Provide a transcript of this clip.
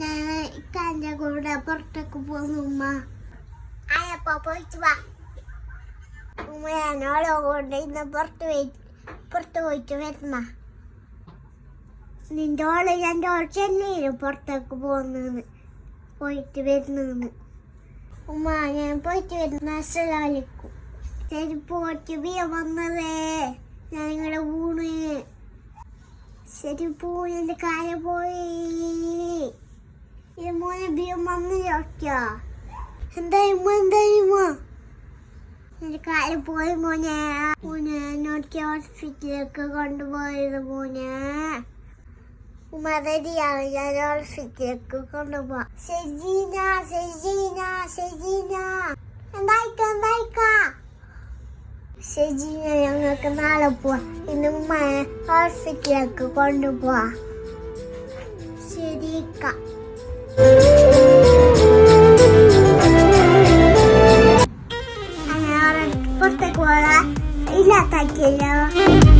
ഞാൻ ഇക്കാന്റെ കൂടെ പുറത്തേക്ക് പോകുന്നു ഉമ്മ അയപ്പോ പോയിട്ട് വാ ഉമ്മ ഞാനോളോ കൊണ്ട് ഇന്ന് പുറത്ത് പോയി പുറത്ത് പോയിട്ട് വരുന്ന നിന്റെ ഓൾ എന്റെ ഓൾ ചെന്നൈയിൽ പുറത്തേക്ക് പോകുന്നെന്ന് പോയിട്ട് വരുന്നെന്ന് ഉമ്മ ഞാൻ പോയിട്ട് വരുന്ന അസലാലിക്കും ശരി പോയിട്ട് വീ വന്നതേ ഞാൻ നിങ്ങളുടെ ഊണ്. ശരി പോയി എന്റെ കാര്യം പോയി. ഇത് മോനെ ബിയം വന്ന് ചോദിക്കാ എന്തായുമോ എന്തായുമോ എന്റെ കാര്യം പോയി മോനെ. മോനെ എന്നോട് ഹോസ്പിറ്റലിലേക്ക് കൊണ്ടുപോയത് മോനെ. ഉമ്മ റെഡിയാണ് ഞാൻ ഹോസ്പിറ്റലിലേക്ക് കൊണ്ടുപോവാ. ശരീന ശരീന ശരീന എന്തായിക്ക എന്തായിക്ക? ശരീന ഞങ്ങൾക്ക് നാളെ പോവാ. ഇന്ന് ഉമ്മ ഹോസ്പിറ്റലിലേക്ക് കൊണ്ടുപോവാ. ശരിക്ക. は稲たけわ。